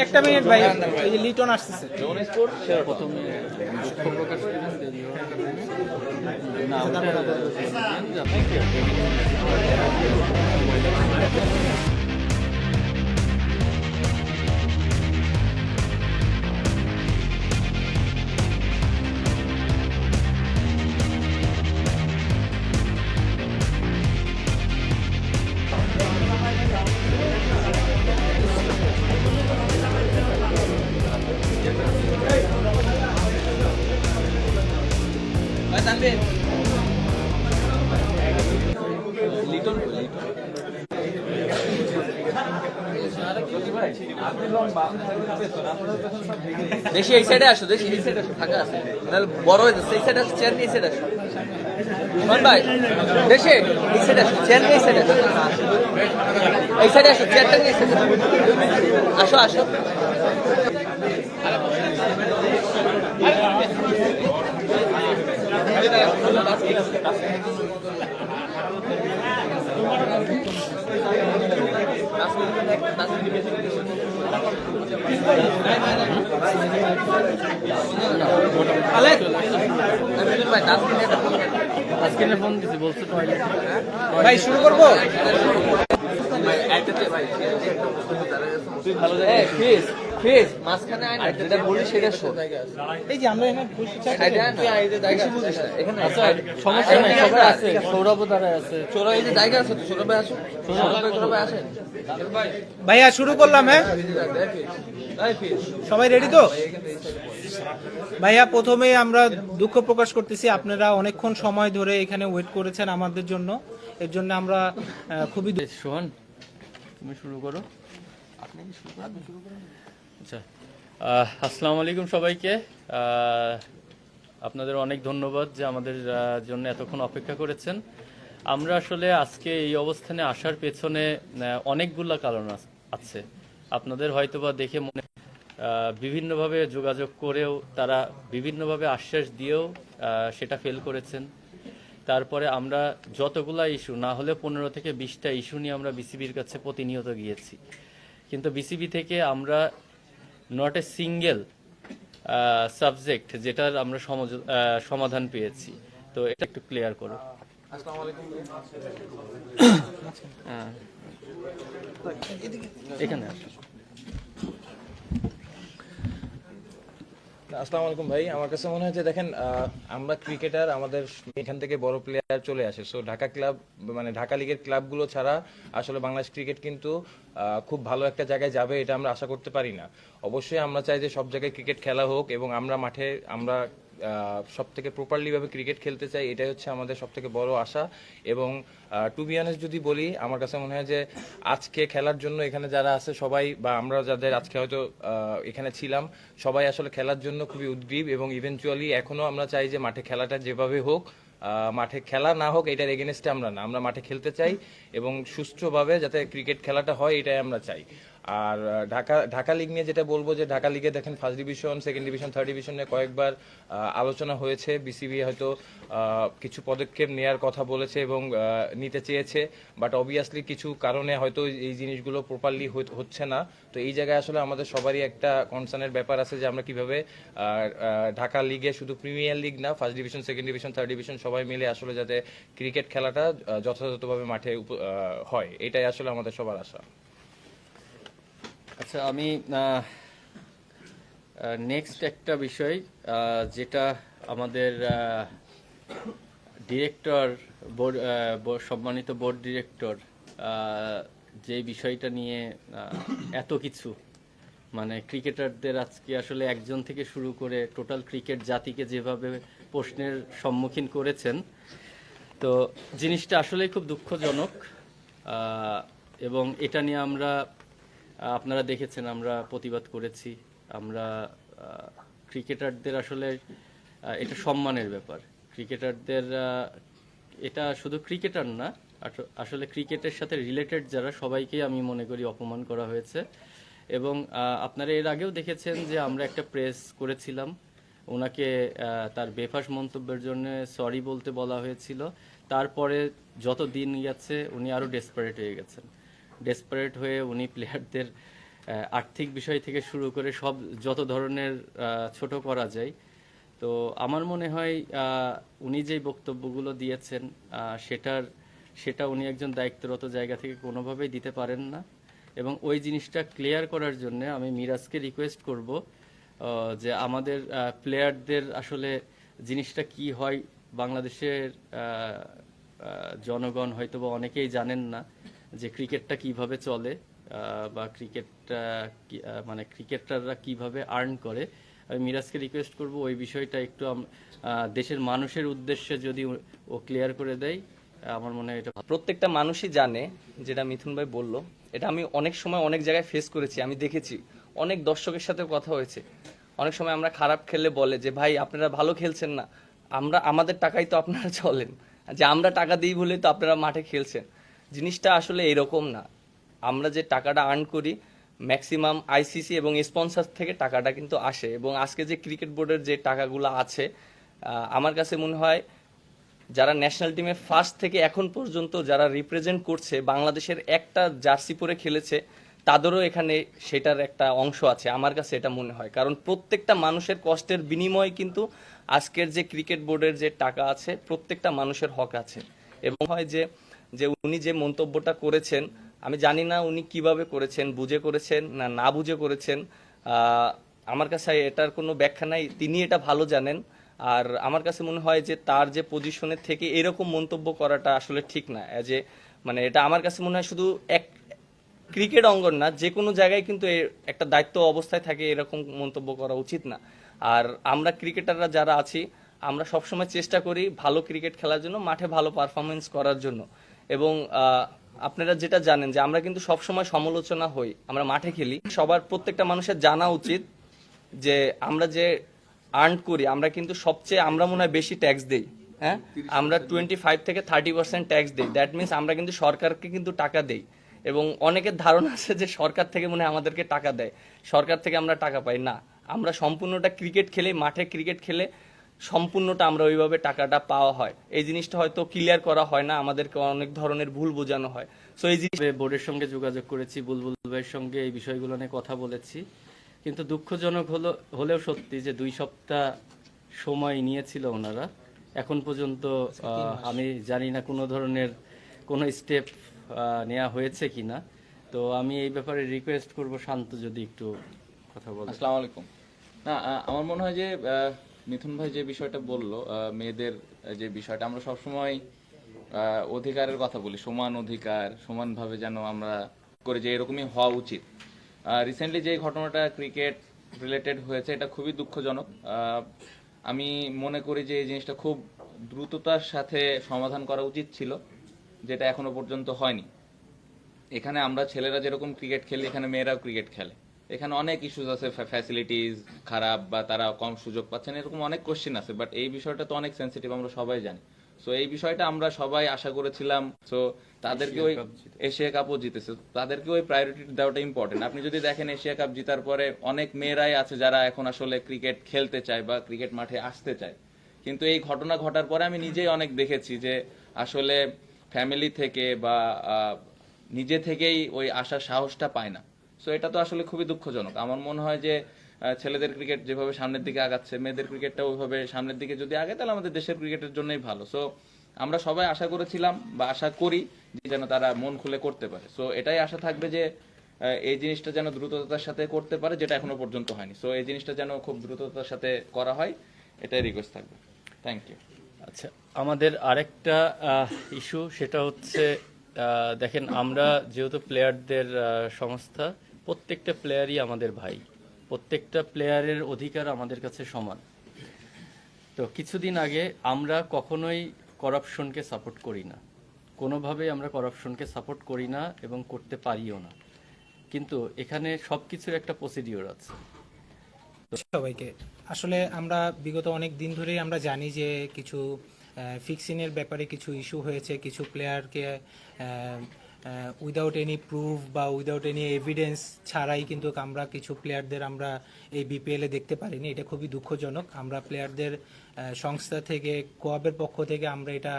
একটা মিনিট ভাই এই যে লিটন আসছে প্রথমে প্রকাশ না দেশি এই সাইডে আসো দেশি এই সাইডে আসো, ফাঁকা আছে। নাহলে বড় হয়ে যাচ্ছে, এই সাইডে আসো চেয়ার নিয়ে এই সাইডে আসো। মান ভাই দেশে এই সাইডে আসো চেয়ার নিয়ে এই সাইডে আসো। এই সাইডে আসো চেয়ারটা নিয়ে সাইডে আসো আসো আলেক ভাই দাস মিনিট আজকে না ফোন দিছি বলছো ভাই শুরু করব? এই ফিস। ফিস মাঝখানে আয় না যেটা বলি সেটা শোন। এই যে আমরা এখানে বসে থাকি। বেশি বুঝিস না এখানে আচ্ছা সমস্যা নাই সবাই আছে সৌরভ দ্বারা আছে। চলো এই যে জায়গা আছে তো ভাই আসো ভাই আসেন। ভাইয়া শুরু করলাম হ্যাঁ? সবাই রেডি তো? ভাইয়া প্রথমে আমরা দুঃখ প্রকাশ করতেছি আপনারা অনেকক্ষণ সময় ধরে এখানে ওয়েট করেছেন আমাদের জন্য। এর জন্য আমরা খুবই সোহান তুমি শুরু করো। আচ্ছা। আসসালামু আলাইকুম সবাইকে। আপনাদের অনেক ধন্যবাদ যে আমাদের জন্য এতক্ষণ অপেক্ষা করেছেন। আমরা আসলে আজকে এই অবস্থানে আসার পেছনে অনেকগুলা কারণ আছে। আপনাদের হয়তোবা দেখে মনে বিভিন্নভাবে যোগাযোগ করেও তারা বিভিন্নভাবে আশ্বাস দিয়েও সেটা ফেল করেছেন। তারপরে আমরা যতগুলা ইস্যু, না হলে পনেরো থেকে বিশটা ইস্যু নিয়ে আমরা বিসিবির কাছে প্রতিনিয়ত গিয়েছি। কিন্তু বিসিবি থেকে আমরা নট এ সিঙ্গেল সাবজেক্ট যেটার আমরা সমজ- সমাধান পেয়েছি। তো এটা একটু ক্লিয়ার করো। হ্যাঁ। এখানে আসো। আসসালামু আলাইকুম ভাই। আমার কাছে মনে হচ্ছে দেখেন আমরা ক্রিকেটার আমাদের এখান থেকে বড় প্লেয়ার চলে আসে। সো ঢাকা ক্লাব মানে ঢাকা লিগের ক্লাবগুলো ছাড়া আসলে বাংলাদেশ ক্রিকেট কিন্তু খুব ভালো একটা জায়গায় যাবে এটা আমরা আশা করতে পারি না। অবশ্যই আমরা চাই যে সব জায়গায় ক্রিকেট খেলা হোক এবং আমরা মাঠে, আমরা সব থেকে প্রপারলি ভাবে ক্রিকেট খেলতে চাই, এটাই হচ্ছে আমাদের সব থেকে বড় আশা। এবং টু বি অনেস্ট যদি বলি, আমার কাছে মনে হয় যে আজকে খেলার জন্য এখানে যারা আছে সবাই, বা আমরা যাদের আজকে হয়তো এখানে ছিলাম, সবাই আসলে খেলার জন্য খুবই উদ্গ্রীব এবং ইভেনচুয়ালি এখনও আমরা চাই যে মাঠে খেলাটা যেভাবে হোক মাঠে খেলা না হোক, এটার এগেনস্টে আমরা না, আমরা মাঠে খেলতে চাই এবং সুষ্ঠুভাবে যাতে ক্রিকেট খেলাটা হয়, এটাই আমরা চাই। আর ঢাকা ঢাকা লিগ নিয়ে যেটা বলব যে ঢাকা লিগে দেখেন first division second division third ডিভিশনে কয়েকবার আলোচনা হয়েছে। বিসিবি হয়তো কিছু পদক্ষেপ নেওয়ার কথা বলেছে এবং নিতে চেয়েছে। বাট অবভিয়াসলি কিছু কারণে হয়তো এই জিনিসগুলো প্রপারলি হচ্ছে না। তো এই জায়গায় আসলে আমাদের সবারই একটা কনসার্নের ব্যাপার আছে যে আমরা কীভাবে ঢাকা লিগে শুধু প্রিমিয়ার লিগ না first division second division third division সবাই মিলে আসলে যাতে ক্রিকেট খেলাটা যথাযথভাবে মাঠে হয়। এটাই আসলে আমাদের সবার আশা। আচ্ছা আমি নেক্সট একটা বিষয় যেটা আমাদের ডিরেক্টর বোর্ড সম্মানিত বোর্ড ডিরেক্টর যে বিষয়টা নিয়ে এত কিছু মানে ক্রিকেটারদের আজকে আসলে একজন থেকে শুরু করে টোটাল ক্রিকেট জাতিকে যেভাবে প্রশ্নের সম্মুখীন করেছেন, তো জিনিসটা আসলেই খুব দুঃখজনক এবং এটা নিয়ে আমরা আপনারা দেখেছেন, আমরা প্রতিবাদ করেছি। আমরা ক্রিকেটারদের আসলে এটা সম্মানের ব্যাপার। ক্রিকেটারদের এটা শুধু ক্রিকেটার না আসলে ক্রিকেটের সাথে রিলেটেড যারা, সবাইকেই আমি মনে করি অপমান করা হয়েছে। এবং আপনারা এর আগেও দেখেছেন যে আমরা একটা প্রেস করেছিলাম। ওনাকে তার বেফাস মন্তব্যের জন্য সরি বলতে বলা হয়েছিল। তারপরে যত দিন গেছে, উনি আরও ডেসপারেট হয়ে গেছেন। ডেসপারেট হয়ে উনি প্লেয়ারদের আর্থিক বিষয় থেকে শুরু করে সব যত ধরনের ছোট করা যায় তো আমার মনে হয় উনি যেই বক্তব্যগুলো দিয়েছেন সেটার, সেটা উনি একজন দায়িত্বরত জায়গা থেকে কোনোভাবেই দিতে পারেন না। এবং ওই জিনিসটা ক্লিয়ার করার জন্য আমি মিরাজকে রিকোয়েস্ট করব যে আমাদের প্লেয়ারদের আসলে জিনিসটা কি হয়? বাংলাদেশের জনগণ হয়তো বা অনেকেই জানেন না যে ক্রিকেটটা কীভাবে চলে বা ক্রিকেটটা মানে ক্রিকেটাররা কীভাবে আর্ন করে, আমি মিরাজকে রিকোয়েস্ট করব ওই বিষয়টা একটু দেশের মানুষের উদ্দেশ্যে যদি ও- ক্লিয়ার করে দেয় আমার মনে হয় এটা প্রত্যেকটা মানুষই জানে, যেটা মিথুন ভাই বলল, এটা আমি অনেক সময় অনেক জায়গায় ফেস করেছি, আমি দেখেছি। অনেক দর্শকের সাথে কথা হয়েছে। অনেক সময় আমরা খারাপ খেললে বলে যে, ভাই, আপনারা ভালো খেলছেন না। আমরা, আমাদের টাকাই তো আপনারা চলেন। যে আমরা টাকা দিই বলেই তো আপনারা মাঠে খেলছেন। জিনিসটা আসলে এরকম না। আমরা যে টাকাটা আর্ন করি ম্যাক্সিমাম আইসিসি এবং স্পন্সর থেকে টাকাটা কিন্তু আসে এবং আজকে যে ক্রিকেট বোর্ডের যে টাকাগুলো আছে আমার কাছে মনে হয় যারা ন্যাশনাল টিমে ফার্স্ট থেকে এখন পর্যন্ত যারা রিপ্রেজেন্ট করছে, বাংলাদেশের একটা জার্সি পরে খেলেছে, তাদেরও এখানে সেটার একটা অংশ আছে। আমার কাছে এটা মনে হয়। কারণ প্রত্যেকটা মানুষের কষ্টের বিনিময়ে কিন্তু আজকের যে ক্রিকেট বোর্ডের যে টাকা আছে, প্রত্যেকটা মানুষের হক আছে। এবং হয় যে যে উনি যে মন্তব্যটা করেছেন, আমি জানি না উনি কীভাবে করেছেন, বুঝে করেছেন না না বুঝে করেছেন। আমার কাছে এটার কোনো ব্যাখ্যা নাই, তিনি এটা ভালো জানেন। আর আমার কাছে মনে হয় যে তার যে পজিশনের থেকে এরকম মন্তব্য করাটা আসলে ঠিক না। যে মানে এটা আমার কাছে মনে হয় শুধু এক ক্রিকেট অঙ্গন না, যে কোনো জায়গায় কিন্তু একটা দায়িত্ব অবস্থায় থাকে এরকম মন্তব্য করা উচিত না। আর আমরা ক্রিকেটাররা যারা আছি, আমরা সবসময় চেষ্টা করি ভালো ক্রিকেট খেলার জন্য, মাঠে ভালো পারফরমেন্স করার জন্য। এবং আপনারা যেটা জানেন যে আমরা কিন্তু সবসময় সমালোচনা হই, আমরা মাঠে খেলি। সবার প্রত্যেকটা মানুষের জানা উচিত যে আমরা যে আর্ন করি, আমরা কিন্তু সবচেয়ে আমরা মনে হয় বেশি ট্যাক্স দেই হ্যাঁ? আমরা টোয়েন্টি ফাইভ থেকে থার্টি পার্সেন্ট ট্যাক্স দিই। দ্যাট মিনস আমরা কিন্তু সরকারকে কিন্তু টাকা দেই। এবং অনেকের ধারণা আছে যে সরকার থেকে মনে আমাদেরকে টাকা দেয়। সরকার থেকে আমরা টাকা পাই। না, আমরা সম্পূর্ণটা ক্রিকেট খেলে, মাঠে ক্রিকেট খেলে সম্পূর্ণটা আমরা ওইভাবে টাকাটা পাওয়া হয়। এই জিনিসটা হয়তো ক্লিয়ার করা হয় না আমাদেরকে অনেক ধরনের ভুল বোঝানো হয়। সো এই জিনিস বোর্ডের সঙ্গে যোগাযোগ করেছি বুলবুল ভাইয়ের সঙ্গে এই বিষয়গুলো নিয়ে কথা বলেছি। কিন্তু দুঃখজনক হলো হলেও সত্যি যে দুই সপ্তাহ সময় নিয়েছিল ওনারা। এখন পর্যন্ত আহ, আমি জানি না কোনো ধরনের কোনো স্টেপ নেওয়া হয়েছে কিনা। তো আমি এই ব্যাপারে রিকোয়েস্ট করব শান্ত যদি একটু কথা বলে আসসালামু আলাইকুম। না আমার মনে হয় যে মিথুন ভাই যে বিষয়টা বলল মেয়েদের যে বিষয়টা, আমরা সবসময় অধিকারের কথা বলি, সমান অধিকার, সমানভাবে যেন আমরা করে যে এরকমই হওয়া উচিত। রিসেন্টলি যে ঘটনাটা ক্রিকেট রিলেটেড হয়েছে, এটা খুবই দুঃখজনক। আমি মনে করি যে এই জিনিসটা খুব দ্রুততার সাথে সমাধান করা উচিত ছিল, যেটা এখনও পর্যন্ত হয়নি। এখানে আমরা ছেলেরা যেরকম ক্রিকেট খেলি, এখানে মেয়েরাও ক্রিকেট খেলে। এখানে অনেক ইস্যুস আছে ফ্যাসিলিটিস খারাপ বা তারা কম সুযোগ পাচ্ছেন এরকম অনেক কোশ্চেন আছে বাট এই বিষয়টা তো অনেক সেন্সিটিভ আমরা সবাই জানি। সো এই বিষয়টা আমরা সবাই আশা করেছিলাম সো তাদেরকে ওই এশিয়া কাপও জিতেছে। তাদেরকে ওই প্রায়োরিটি দেওয়াটা ইম্পর্টেন্ট আপনি যদি দেখেন এশিয়া কাপ জিতার পরে অনেক মেয়েরাই আছে যারা এখন আসলে ক্রিকেট খেলতে চায় বা ক্রিকেট মাঠে আসতে চায়। কিন্তু এই ঘটনা ঘটার পরে আমি নিজেই অনেক দেখেছি যে আসলে ফ্যামিলি থেকে বা নিজে থেকেই ওই আসার সাহসটা পায় না। সো এটা তো আসলে খুবই দুঃখজনক। আমার মনে হয় যে ছেলেদের ক্রিকেট যেভাবে সামনের দিকে আগাচ্ছে, মেয়েদের ক্রিকেটটা ওইভাবে সামনের দিকে যদি আগে তাহলে আমাদের দেশের ক্রিকেটের জন্যই ভালো। সো আমরা সবাই আশা করেছিলাম বা আশা করি যে যেন তারা মন খুলে করতে পারে। সো এটাই আশা থাকবে যে এই জিনিসটা যেন দ্রুততার সাথে করতে পারে, যেটা এখনও পর্যন্ত হয়নি। সো এই জিনিসটা যেন খুব দ্রুততার সাথে করা হয়, এটাই রিকোয়েস্ট থাকবে। থ্যাংক ইউ আচ্ছা আমাদের আরেকটা ইস্যু সেটা হচ্ছে দেখেন, আমরা যেহেতু প্লেয়ারদের সংস্থা প্রত্যেকটা প্লেয়ারই আমাদের ভাই। প্রত্যেকটা প্লেয়ারের অধিকার আমাদের কাছে সমান। তো কিছুদিন আগে আমরা কখনোই করাপশনকে সাপোর্ট করি না। কোনোভাবেই আমরা করাপশনকে সাপোর্ট করি না এবং করতে পারিও না। কিন্তু এখানে সব কিছুর একটা প্রসিডিওর আছে। সবাইকে। আসলে আমরা বিগত অনেক দিন ধরেই আমরা জানি যে কিছু ফিক্সিংয়ের ব্যাপারে কিছু ইস্যু হয়েছে, কিছু প্লেয়ারকে উইদাউট এনি প্রুফ বা উইদাউট এনি এভিডেন্স ছাড়াই কিন্তু আমরা কিছু প্লেয়ারদের আমরা এই বিপিএলে দেখতে পারিনি। এটা খুবই দুঃখজনক। আমরা প্লেয়ারদের সংস্থা থেকে কোয়াবের পক্ষ থেকে আমরা এটা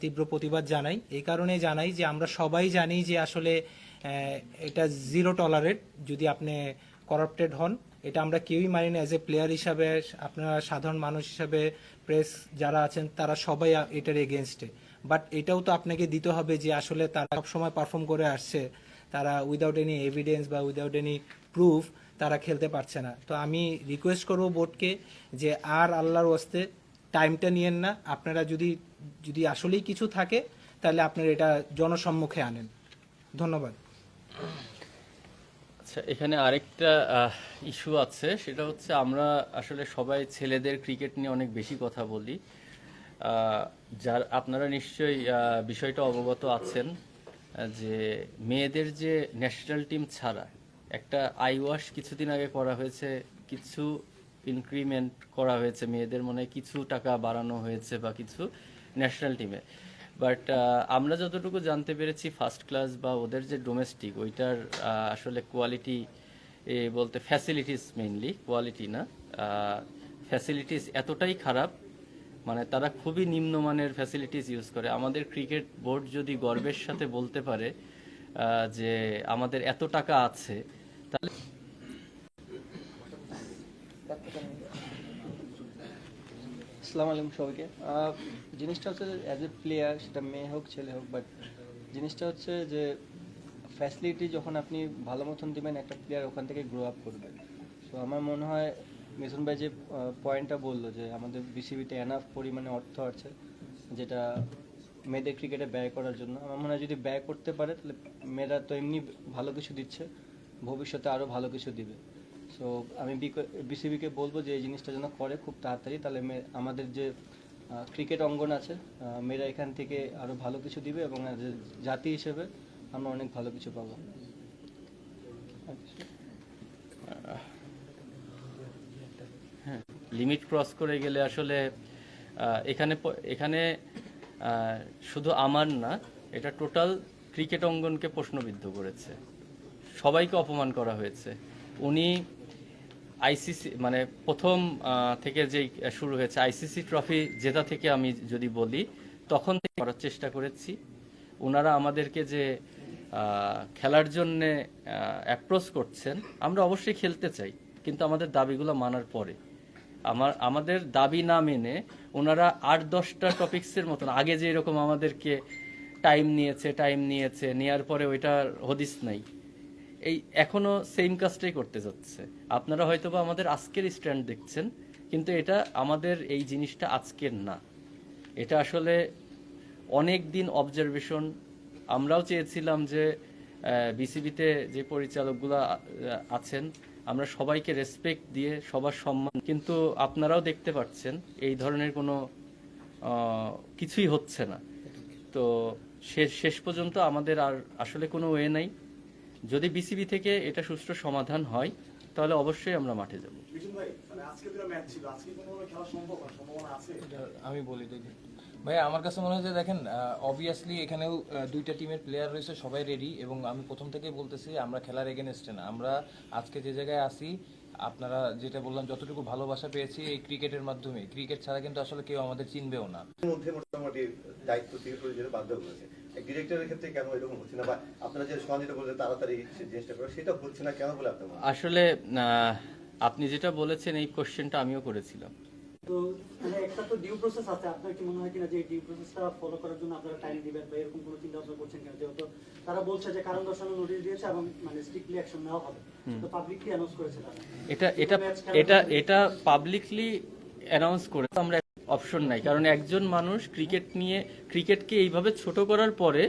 তীব্র প্রতিবাদ জানাই। এই কারণে জানাই যে আমরা সবাই জানি যে আসলে এটা জিরো টলারেট যদি আপনি করাপ্টেড হন। এটা আমরা কেউই মানি না। অ্যাজ এ প্লেয়ার হিসাবে, আপনারা সাধারণ মানুষ হিসাবে প্রেস যারা আছেন, তারা সবাই এটার এগেনস্টে বাট এটাও তো আপনাকে দিতে হবে যে আসলে তারা সবসময় পারফর্ম করে আসছে। তারা উইদাউট এনি এভিডেন্স বা উইদাউট এনি প্রুফ তারা খেলতে পারছে না। তো আমি রিকোয়েস্ট করব বোর্ডকে যে আর আল্লাহর ওয়াস্তে টাইমটা নিয়েন না। আপনারা যদি যদি আসলেই কিছু থাকে, তাহলে আপনারা এটা জনসম্মুখে আনেন। ধন্যবাদ। আচ্ছা এখানে আরেকটা ইস্যু আছে। সেটা হচ্ছে আমরা আসলে সবাই ছেলেদের ক্রিকেট নিয়ে অনেক বেশি কথা বলি। যার আপনারা নিশ্চয়ই বিষয়টা অবগত আছেন যে মেয়েদের যে ন্যাশনাল টিম ছাড়া একটা আই ওয়াশ কিছুদিন আগে করা হয়েছে, কিছু ইনক্রিমেন্ট করা হয়েছে, মেয়েদের মনে কিছু টাকা বাড়ানো হয়েছে বা কিছু ন্যাশনাল টিমে বাট আমরা যতটুকু জানতে পেরেছি ফার্স্ট ক্লাস বা ওদের যে ডোমেস্টিক ওইটার আসলে কোয়ালিটি বলতে ফ্যাসিলিটিস মেইনলি কোয়ালিটি না। ফ্যাসিলিটিস এতটাই খারাপ মানে তারা খুবই নিম্নমানের ফ্যাসিলিটিস ইউজ করে। আমাদের ক্রিকেট বোর্ড যদি গর্বের সাথে বলতে পারে যে আমাদের এত টাকা আছে, তাহলে আসসালামু আলাইকুম সবাইকে। জিনিসটা হচ্ছে অ্যাজ এ প্লেয়ার সেটা মেয়ে হোক, ছেলে হোক বাট জিনিসটা হচ্ছে যে ফ্যাসিলিটি যখন আপনি ভালো মতন দিবেন, একটা প্লেয়ার ওখান থেকে গ্রো আপ করবে। তো আমার মনে হয় মিথুন ভাই যে পয়েন্টটা বলল যে আমাদের বিসিবিতে এনাফ পরিমাণে অর্থ আছে, যেটা মেয়েদের ক্রিকেটে ব্যয় করার জন্য, আমার মনে হয় যদি ব্যয় করতে পারে, তাহলে মেয়েরা তো এমনি ভালো কিছু দিচ্ছে, ভবিষ্যতে আরও ভালো কিছু দিবে। সো আমি বিসিবিকে বলব যে এই জিনিসটা যেন করে খুব তাড়াতাড়ি, তাহলে আমাদের যে ক্রিকেট অঙ্গন আছে মেয়েরা এখান থেকে আরও ভালো কিছু দিবে এবং জাতি হিসেবে আমরা অনেক ভালো কিছু পাবো। লিমিট ক্রস করে গেলে আসলে এখানে এখানে শুধু আমার না, এটা টোটাল ক্রিকেট অঙ্গনকে প্রশ্নবিদ্ধ করেছে। সবাইকে অপমান করা হয়েছে। উনি আইসিসি মানে প্রথম থেকে যেই শুরু হয়েছে আইসিসি ট্রফি জেতা থেকে আমি যদি বলি, তখন থেকে করার চেষ্টা করেছি। ওনারা আমাদেরকে যে খেলার জন্যে অ্যাপ্রোচ করছেন, আমরা অবশ্যই খেলতে চাই, কিন্তু আমাদের দাবিগুলো মানার পরে। আমার, আমাদের দাবি না মেনে ওনারা আট, দশটা টপিক্সের মতন, আগে যে এরকম আমাদেরকে টাইম নিয়েছে টাইম নিয়েছে, নেয়ার পরে ওইটার হদিস নাই। এই এখনও সেম কাজটাই করতে যাচ্ছে। আপনারা হয়তোবা আমাদের আজকের স্ট্যান্ড দেখছেন, কিন্তু এটা আমাদের এই জিনিসটা আজকের না। এটা আসলে অনেক দিন অবজারভেশন আমরাও চেয়েছিলাম যে বিসিবিতে যে পরিচালকগুলো আছেন আমরা সবাইকে রেসপেক্ট দিয়ে সবার সম্মান কিন্তু আপনারাও দেখতে পাচ্ছেন এই ধরনের কোনো কিছুই হচ্ছে না। তো শেষ শেষ পর্যন্ত আমাদের আর আসলে কোনো ওয়ে নাই। যদি বিসিবি থেকে এটা সুষ্ঠু সমাধান হয় তাহলে অবশ্যই আমরা মাঠে যাব। বিষ্ণু ভাই মানে আজকে দুটো ম্যাচ ছিল আজকে কোনো খেলা সম্ভব না? সম্ভাবনা আছে? আমি বলি দেখি। ভাই আমার কাছে মনে হয় যে দেখেন অবভিয়াসলি এখানেও দুইটা টিমের প্লেয়ার রয়েছে সবাই রেডি এবং আমি প্রথম থেকেই বলতেছি আমরা খেলার এগেনস্টে না। আমরা আজকে যে জায়গায় আসি আপনারা যেটা বললাম যতটুকু ভালোবাসা পেয়েছি এই ক্রিকেটের মাধ্যমে। ক্রিকেট ছাড়া কিন্তু আসলে কেউ আমাদের চিনবেও না। মধ্যে মোটামুটি দায়িত্ব থেকে যেতে বাধ্য করেছে ডিরেক্টরের ক্ষেত্রে কেন এরকম হচ্ছে না? বা আপনারা যে যেটা তাড়াতাড়ি জিনিসটা করে সেটা হচ্ছে না কেন বলে আপনার আসলে আহ, আপনি যেটা বলেছেন এই কোশ্চেনটা আমিও করেছিলাম। তো মানে একটা তো ডিউ প্রসেস আছে। আপনার কি মনে হয় কিনা যে ডিউ প্রসেসটা ফলো করার জন্য আপনারা টাইম দিবেন বা এরকম কোনো চিন্তা ভাবনা করছেন কিনা? যেহেতু তারা বলছে যে কারণ দর্শানো নোটিশ দিয়েছে এবং মানে স্ট্রিক্টলি অ্যাকশন নেওয়া হবে। তো পাবলিকলি অ্যানাউন্স করেছে তারা। এটা এটা এটা এটা পাবলিকলি অ্যানাউন্স করে আমরা অপশন নাই। কারণ একজন মানুষ ক্রিকেট নিয়ে ক্রিকেটকে এইভাবে ছোট করার পরে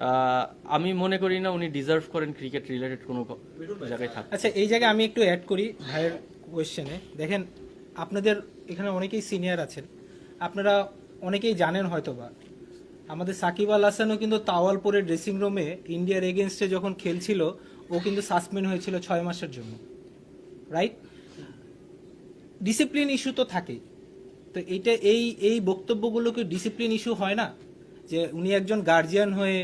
আহ, আমি মনে করি না উনি ডিজার্ভ করেন ক্রিকেট রিলেটেড কোনো জায়গায় থাকতে আচ্ছা এই জায়গায় আমি একটু অ্যাড করি ভাইয়ের কোয়েশ্চেনে দেখেন আপনাদের এখানে অনেকেই সিনিয়র আছেন। আপনারা অনেকেই জানেন হয়তো বা আমাদের সাকিব আল হাসানও কিন্তু তাওয়ালপুরের ড্রেসিং রুমে ইন্ডিয়ার এগেনস্টে যখন খেলছিল, ও কিন্তু সাসপেন্ড হয়েছিল ছয় মাসের জন্য। রাইট ডিসিপ্লিন ইস্যু তো থাকেই। তো এইটা, এই এই বক্তব্যগুলো কি ডিসিপ্লিন ইস্যু হয় না? যে উনি একজন গার্জিয়ান হয়ে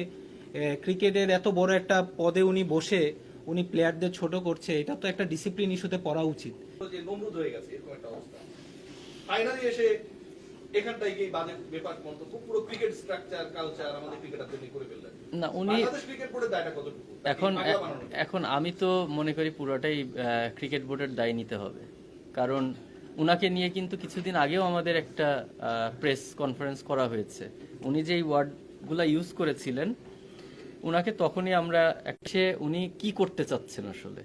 ক্রিকেটের এত বড় একটা পদে উনি বসে, উনি প্লেয়ারদের ছোট করছে, এটা তো একটা ডিসিপ্লিন ইস্যুতে পড়া উচিত। যে গম্ভীর হয়ে গেছে এরকম একটা অবস্থা। ফাইনালি এসে এখানটাই কি বাজে ব্যাপার মন্তব্য পুরো ক্রিকেট স্ট্রাকচার কালচার আমাদের ক্রিকেটারদের নিয়ে করে ফেললেন। না উনি ক্রিকেট বোর্ডের দায়টা কতটুকু? এখন এখন আমি তো মনে করি পুরোটাই ক্রিকেট বোর্ডের দায় নিতে হবে। কারণ উনাকে নিয়ে কিন্তু কিছুদিন আগেও আমাদের একটা প্রেস কনফারেন্স করা হয়েছে। উনি যেই ওয়ার্ডগুলা ইউজ করেছিলেন উনাকে তখনই আমরা সে উনি কি করতে চাচ্ছেন আসলে?